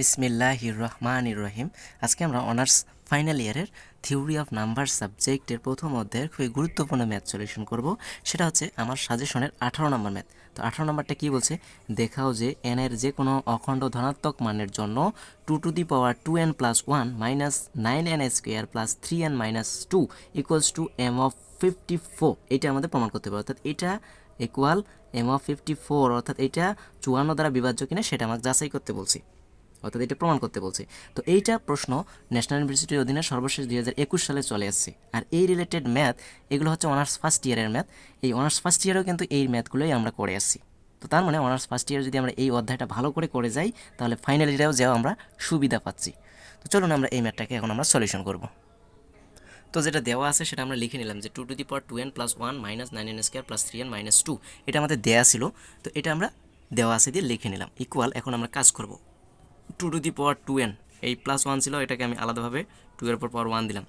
বিসমিল্লাহ রহমান রহিম আজকে আমরা অনার্স ফাইনাল ইয়ারের থিওরি অফ নাম্বার সাবজেক্টের প্রথম অধ্যায়ের খুবই গুরুত্বপূর্ণ ম্যাথ সলিউশন করব। সেটা হচ্ছে আমার সাজেশনের আঠারো নম্বর ম্যাথ। তো আঠারো নম্বরটা কী বলছে? দেখাও যে এন এর যে কোনো অখণ্ড ধনাত্মক মানের জন্য two to the power two n plus one minus nine n square plus three n minus two equals to M of fifty four এটা আমাদের প্রমাণ করতে হবে অর্থাৎ এটা equal M of fifty four অর্থাৎ এটা চুয়ান্ন দ্বারা বিভাজ্য কিনা সেটা আমাকে যাচাই করতে বলছি। অর্থাৎ এটা প্রমাণ করতে বলছে। তো এইটা প্রশ্ন ন্যাশনাল ইউনিভার্সিটির অধীনে সর্বশেষ দুই হাজার একুশ সালে চলে আসছে। আর এই রিলেটেড ম্যাথ এগুলো হচ্ছে অনার্স ফার্স্ট ইয়ারের ম্যাথ এই অনার্স ফার্স্ট ইয়ারেও কিন্তু এই ম্যাথগুলোই আমরা করে আসছি। তো তার মানে অনার্স ফার্স্ট ইয়ার যদি আমরা এই অধ্যায়টা ভালো করে করে যাই, তাহলে ফাইনাল ইয়ারেও যাও আমরা সুবিধা পাচ্ছি। তো চলুন আমরা এই ম্যাথটাকে এখন আমরা সলিউশন করব। তো যেটা দেওয়া আছে সেটা আমরা লিখে নিলাম যে two to the power two n plus one minus nine n square plus three n minus two এটা আমাদের দেওয়া ছিল। তো এটা আমরা দেওয়া আছে দিয়ে লিখে নিলাম। ইকুয়াল এখন আমরা কাজ করব। Two to the power two n এই প্লাস ওয়ান ছিল, এটাকে আমি আলাদাভাবে টু এর উপর পাওয়ার ওয়ান দিলাম।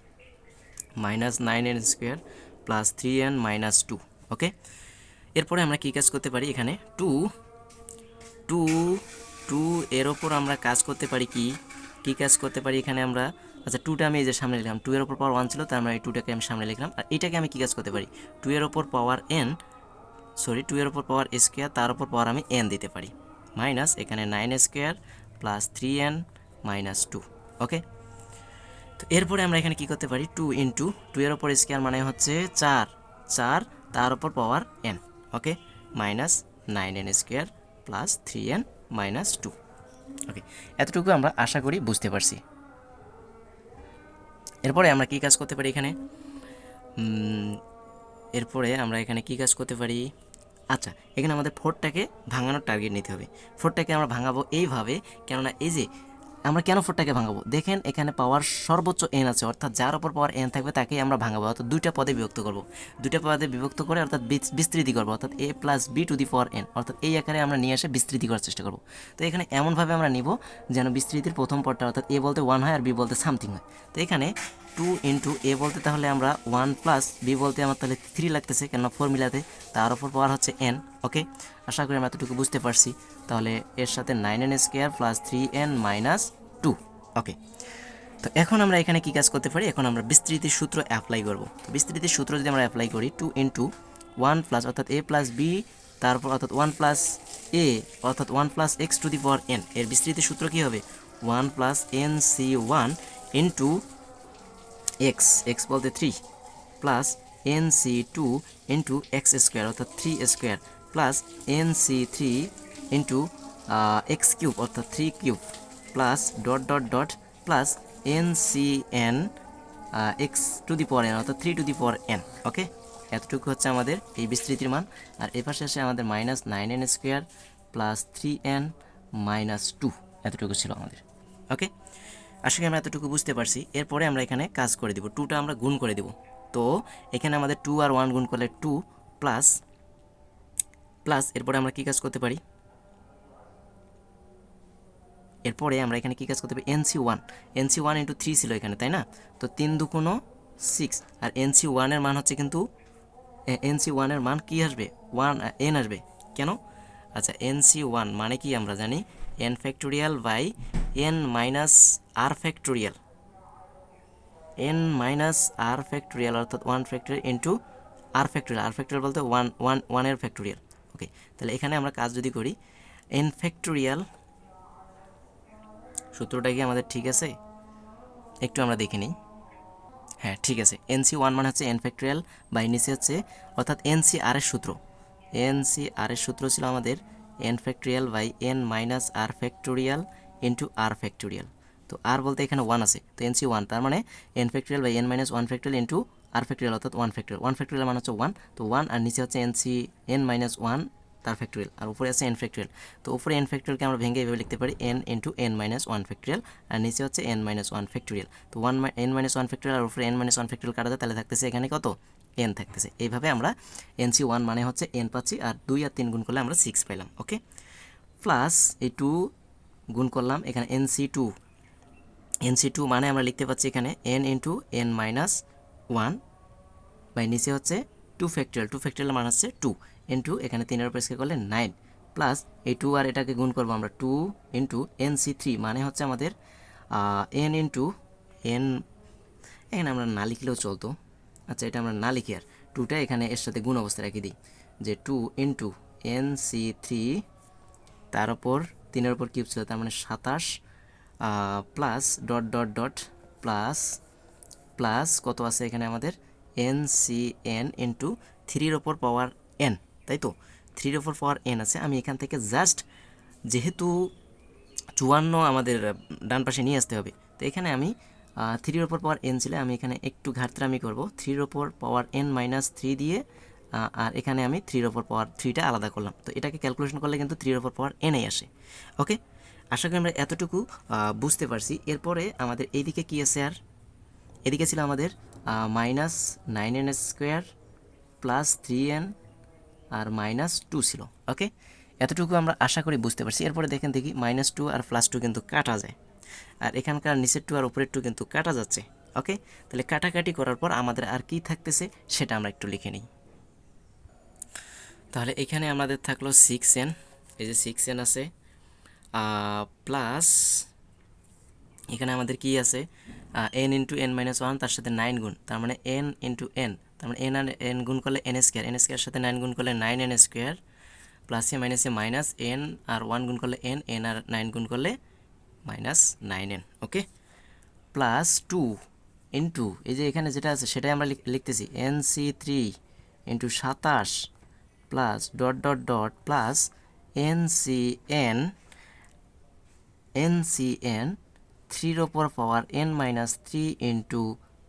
Minus nine n square plus three n minus two okay এরপরে আমরা কী কাজ করতে পারি এখানে? টু টু টু এর ওপর আমরা কাজ করতে পারি কি? কী কাজ করতে পারি এখানে আমরা? আচ্ছা টুটা আমি এই যে সামনে লিখলাম টু এর ওপর পাওয়ার ওয়ান ছিল, তার মানে এই টুটাকে আমি সামনে লিখলাম। আর এটাকে আমি কী কাজ করতে পারি? টু এর ওপর পাওয়ার এন সরি টু এর ওপর পাওয়ার স্কোয়ার তার উপর পাওয়ার আমি এন দিতে পারি। মাইনাস এখানে nine square plus three n minus two okay তো এরপরে আমরা এখানে কি করতে পারি? টু ইন্টু টু এর ওপর স্কোয়ার মানে হচ্ছে চার চার তার উপর power n okay minus nine n square plus three n minus two okay এতটুকু আমরা আশা করি বুঝতে পারছি। এরপরে আমরা কি কাজ করতে পারি এখানে? এরপরে আমরা এখানে কি কাজ করতে পারি? আচ্ছা এখানে আমাদের ফোরটাকে ভাঙানোর টার্গেট নিতে হবে। ফোরটাকে আমরা ভাঙাবো এইভাবে, কেননা এই যে, আমরা কেন ফোরটাকে ভাঙাবো? দেখেন, এখানে পাওয়ার সর্বোচ্চ এন আছে, অর্থাৎ যার উপর পাওয়ার এন থাকবে তাকেই আমরা ভাঙাবো, অর্থাৎ দুইটা পদে বিভক্ত করব। দুইটা পদে বিভক্ত করে, অর্থাৎ বিস- বিস্তৃতি করব, অর্থাৎ a plus b to the power n অর্থাৎ এই আকারে আমরা নিয়ে এসে বিস্তৃতি করার চেষ্টা করব। তো এখানে এমনভাবে আমরা নিব যেন বিস্তৃতির প্রথম পদটা, অর্থাৎ এ বলতে ওয়ান হয় আর বি বলতে সামথিং হয়। তো এখানে টু ইন্টু এ বলতে তাহলে আমরা ওয়ান প্লাস বি বলতে আমার তাহলে থ্রি লাগতেছে, কেননা ফর্মুলাতে তার উপর পাওয়ার হচ্ছে এন ওকে আশা করি আমরা এতটুকু বুঝতে পারছি। তাহলে এর সাথে nine n square plus three n minus two okay তো এখন আমরা এখানে কি কাজ করতে পারি? এখন আমরা বিস্তৃতির সূত্র অ্যাপ্লাই করব। তো বিস্তৃতির সূত্র যদি আমরা অ্যাপ্লাই করি টু ইন্টু ওয়ান প্লাস অর্থাৎ এ প্লাস বি তারপর অর্থাৎ ওয়ান প্লাস এ অর্থাৎ one plus x to the power n এর বিস্তৃতির সূত্র কী হবে? One plus n C one into x x বলতে three plus n C two into x square অর্থাৎ three square plus n C three into x cube অর্থাৎ three cube plus dot dot dot plus n C n x to the power n অর্থাৎ three to the power n okay এতটুকু হচ্ছে আমাদের এই বিস্তৃতির মান। আর এ পাশে আসে আমাদের minus nine n square plus three n minus two এতটুকু ছিল আমাদের ওকে আশা করি আমরা এতটুকু বুঝতে পারছি। এরপরে আমরা এখানে কাজ করে দিব। টুটা আমরা গুণ করে দিব। তো, এখানে আমাদের টু আর ওয়ান গুণ করলে টু প্লাস প্লাস এরপরে আমরা কী কাজ করতে পারি? এরপরে আমরা এখানে কী কাজ করতে পারি? N C one n C one into three ছিল এখানে, তাই না? তো তিন দুকোনো সিক্স আর এনসি ওয়ানের মান হচ্ছে কিন্তু এনসি ওয়ানের মান কি আসবে? ওয়ান এন আসবে। কেন? আচ্ছা এনসি ওয়ান মানে কি আমরা জানি? N factorial by n minus r factorial n minus r factorial অর্থাৎ one factorial into r factorial r factorial বলতে ওয়ান ওয়ান ওয়ানের ফ্যাক্টোরিয়াল ওকে তাহলে এখানে আমরা কাজ যদি করি এন ফ্যাক্টোরিয়াল সূত্রটা কি আমাদের ঠিক আছে? একটু আমরা দেখে নিই। হ্যাঁ ঠিক আছে। এনসি ওয়ান মানে হচ্ছে এন ফ্যাক্টোরিয়াল বাই নিচে হচ্ছে, অর্থাৎ এনসি আর এর সূত্র। এনসি আর এর সূত্র ছিল আমাদের n factorial by n minus r factorial into r factorial তো আর বলতে এখানে ওয়ান আছে, তো এনসি ওয়ান তার মানে n factorial by n minus one factorial into r factorial অর্থাৎ ওয়ান ফ্যাক্টোরিয়াল ওয়ান ফ্যাক্টোরিয়াল মানে হচ্ছে ওয়ান তো ওয়ান আর নিচে হচ্ছে n C n minus one তার ফ্যাক্টোরিয়াল আর উপরে আছে এন ফ্যাক্টোরিয়াল তো উপরে এন ফ্যাক্টোরিয়ালকে আমরা ভেঙে এভাবে লিখতে পারি n into n minus one factorial আর নিচে হচ্ছে এন মাইনাস ওয়ান ফ্যাক্টোরিয়াল তো one n minus one factorial আর উপরে এন মাইনাস ওয়ান ফ্যাক্টোরিয়াল কাটা যায় তাহলে থাকতেছে এখানে কত? এন থাকতেছে। এইভাবে আমরা এনসি ওয়ান মানে হচ্ছে এন পাচ্ছি, আর দুই আর তিন গুণ করলে আমরা সিক্স পাইলাম ওকে প্লাস এই টু গুণ করলাম, এখানে এনসি টু এনসি টু মানে আমরা লিখতে পাচ্ছি এখানে n into n minus one by নিচে হচ্ছে টু ফ্যাক্টোরিয়াল টু ফ্যাক্টোরিয়াল মান হচ্ছে টু ইন্টু এখানে তিনের উপর স্কেল করলে নাইন প্লাস এই টু আর এটাকে গুণ করব আমরা two into n C three মানে হচ্ছে আমাদের এন ইন্টু এন এখানে আমরা না লিখলেও চলতো। আচ্ছা এটা আমরা না লিখি আর টুটা এখানে এর সাথে গুণ অবস্থা রেখে দিই যে two into n C three তার ওপর তিনের ওপর কিউব ছিল, তার মানে সাতাশ plus dot dot dot plus plus কত আছে এখানে আমাদের? এন সি এন ইন্টু থ্রির ওপর পাওয়ার এন তাই তো? থ্রির ওপর পাওয়ার এন আছে, আমি এখান থেকে জাস্ট যেহেতু চুয়ান্ন আমাদের ডান পাশে নিয়ে আসতে হবে, তো এখানে আমি থ্রির ওপর পাওয়ার এন ছিল, আমি এখানে একটু ঘাটতারামি করব। থ্রির ওপর পাওয়ার এন মাইনাস থ্রি দিয়ে আর এখানে আমি থ্রির ওপর পাওয়ার থ্রিটা আলাদা করলাম। তো এটাকে ক্যালকুলেশন করলে কিন্তু থ্রির ওপর পাওয়ার এনই আসে। ওকে আশা করি আমরা এতটুকু বুঝতে পারছি। এরপরে আমাদের এইদিকে কী আছে আর? এদিকে ছিল আমাদের minus nine n square plus three n আর মাইনাস টু ছিল। ওকে এতটুকু আমরা আশা করি বুঝতে পারছি। এরপরে দেখেন দেখি মাইনাস টু আর প্লাস টু কিন্তু কাটা যায়। আর এখানকার নিচের টু আর উপরের টু কিন্তু কাটা যাচ্ছে। ওকে তাহলে কাটাকাটি করার পর আমাদের আর কি থাকতেছে, সেটা আমরা একটু লিখে নিই। তাহলে এখানে আমাদের থাকল সিক্স এন এই যে সিক্স এন আছে। প্লাস এখানে আমাদের কি আছে? N into n minus one তার সাথে নাইন গুণ। তার মানে এন ইন্টু এন তার মানে এন আর এন গুণ করলে এন স্কোয়ার এন স্কোয়ার সাথে নাইন গুণ করলে নাইন এন স্কোয়ার প্লাসে মাইনাসে মাইনাস এ মাইনাস এন আর ওয়ান গুণ করলে এন এন আর নাইন গুণ করলে minus nine n okay plus two into এই যে এখানে যেটা আছে সেটাই আমরা লিখ- লিখতেছি এন সি থ্রি ইন্টু সাতাশ plus dot dot dot plus n C n n C n থ্রির ওপর power n minus three into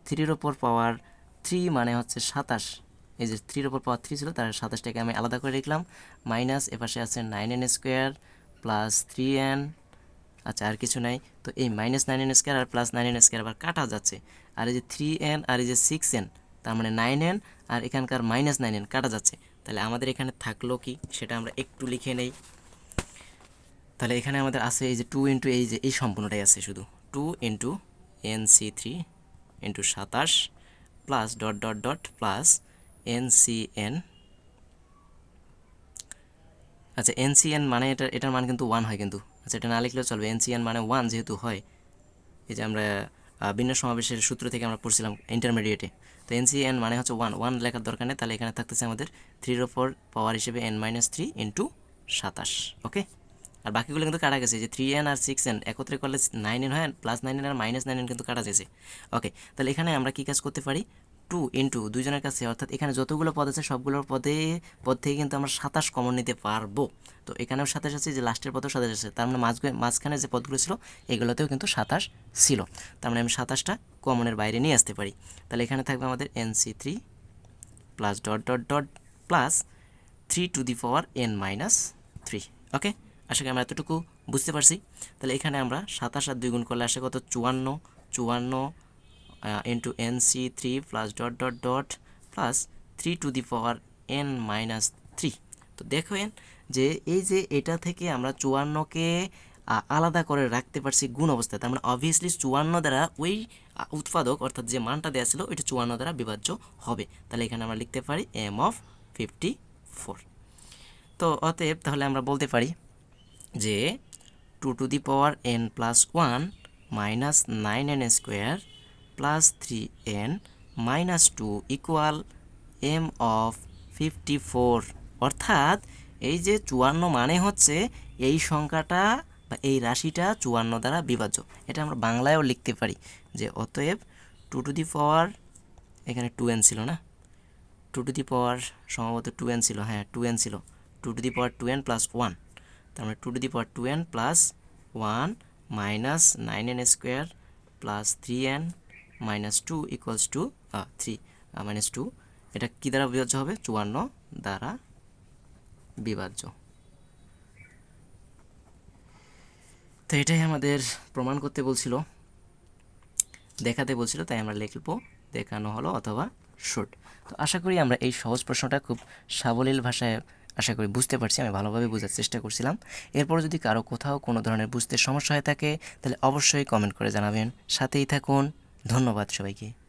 থ্রির ওপর পাওয়ার থ্রি মানে হচ্ছে সাতাশ। এই যে থ্রির ওপর পাওয়ার থ্রি ছিল, তার সাতাশটাকে আমি আলাদা করে লিখলাম। মাইনাস এপাশে আছে nine n square plus three n আচ্ছা আর কিছু নাই। তো এই মাইনাস নাইন এন স্কোয়ার আর প্লাস নাইন এন স্কোয়ার আবার কাটা যাচ্ছে। আর এই যে থ্রি এন আর এই যে সিক্স এন তার মানে নাইন এন আর এখানকার মাইনাস নাইন এন কাটা যাচ্ছে। তাহলে আমাদের এখানে থাকল কি? সেটা আমরা একটু লিখে নেই। তাহলে এখানে আমাদের আছে এই যে টু ইন্টু এই যে, এই সম্পূর্ণটাই আছে শুধু। Two into n C three into সাতাশ plus dot dot dot plus n C n আচ্ছা এন সি এন মানে এটা, এটার মান কিন্তু ওয়ান হয় কিন্তু। আচ্ছা এটা না লিখলেও চলবে। এন সি এন মানে ওয়ান যেহেতু হয়। এই যে আমরা ভিন্ন সমাবেশের সূত্র থেকে আমরা পড়ছিলাম ইন্টারমিডিয়েটে তো এন সি এন মানে হচ্ছে ওয়ান ওয়ান লেখার দরকার নেই, তাহলে এখানে থাকতেছে আমাদের থ্রির ওপর পাওয়ার হিসেবে এন মাইনাস থ্রি ইন্টু সাতাশ ওকে আর বাকিগুলো কিন্তু কাটা গেছে যে থ্রি এন আর সিক্স এন একত্রে করলে নাইন এন হয় প্লাস নাইন এন আর মাইনাস নাইন এন কিন্তু কাটা গেছে ওকে তাহলে এখানে আমরা কী কাজ করতে পারি? টু ইন্টু দুজনের কাছে, অর্থাৎ এখানে যতগুলো পদ আছে সবগুলোর পদে, পদ থেকে কিন্তু আমরা সাতাশ কমন নিতে পারব। তো এখানেও সাতাশ আছে, যে লাস্টের পদেও সাতাশ আছে। তার মানে মাঝখানে মাঝখানে যে পদগুলো ছিল, এগুলোতেও কিন্তু সাতাশ ছিল। তার মানে আমি সাতাশটা কমনের বাইরে নিয়ে আসতে পারি। তাহলে এখানে থাকবে আমাদের n C three plus dot dot dot plus three to the power n minus three okay আশা করি আমরা এতটুকু বুঝতে পারছি। তাহলে এখানে আমরা সাতাশ আর দুই গুণ করলে আসে কত? চুয়ান্ন চুয়ান্ন into n C three plus dot dot dot plus three to the power n minus three তো দেখেন যে এই যে এটা থেকে আমরা চুয়ান্নকে আলাদা করে রাখতে পারছি গুণ অবস্থায়, তার মানে অবভিয়াসলি চুয়ান্ন দ্বারা ওই উৎপাদক, অর্থাৎ যে মানটা দেওয়া ছিল, ওইটা চুয়ান্ন দ্বারা বিভাজ্য হবে। তাহলে এখানে আমরা লিখতে পারি এম অফ ফিফটি ফোর তো অতএব তাহলে আমরা বলতে পারি যে two to the power n plus one minus nine n square plus three n minus two equal M of fifty four অর্থাৎ এই যে চুয়ান্ন মানে হচ্ছে এই সংখ্যাটা বা এই রাশিটা চুয়ান্ন দ্বারা বিভাজ্য। এটা আমরা বাংলায়ও লিখতে পারি যে অতএব টু টু দি পাওয়ার এখানে টু এন ছিল না? টু টু দি পাওয়ার সম্ভবত টু এন ছিল হ্যাঁ টু এন ছিল। Two to the power two n plus one তার মানে two to the power two n plus one minus nine n square plus three n minus two equals to three minus two এটা কী দ্বারা বিভাজ্য হবে? চুয়ান্ন দ্বারা বিভাজ্য। তো এটাই আমাদের প্রমাণ করতে বলছিল, দেখাতে বলছিল, তাই আমরা লিখব দেখানো হলো অথবা শুট তো আশা করি আমরা এই সহজ প্রশ্নটা খুব সাবলীল ভাষায় আশা করি বুঝতে পারছি, আমি ভালোভাবে বোঝার চেষ্টা করছিলাম। এরপর যদি কারও কোথাও কোনো ধরনের বুঝতে সমস্যা হয়ে থাকে, তাহলে অবশ্যই কমেন্ট করে জানাবেন। সাথেই থাকুন। ধন্যবাদ সবাইকে।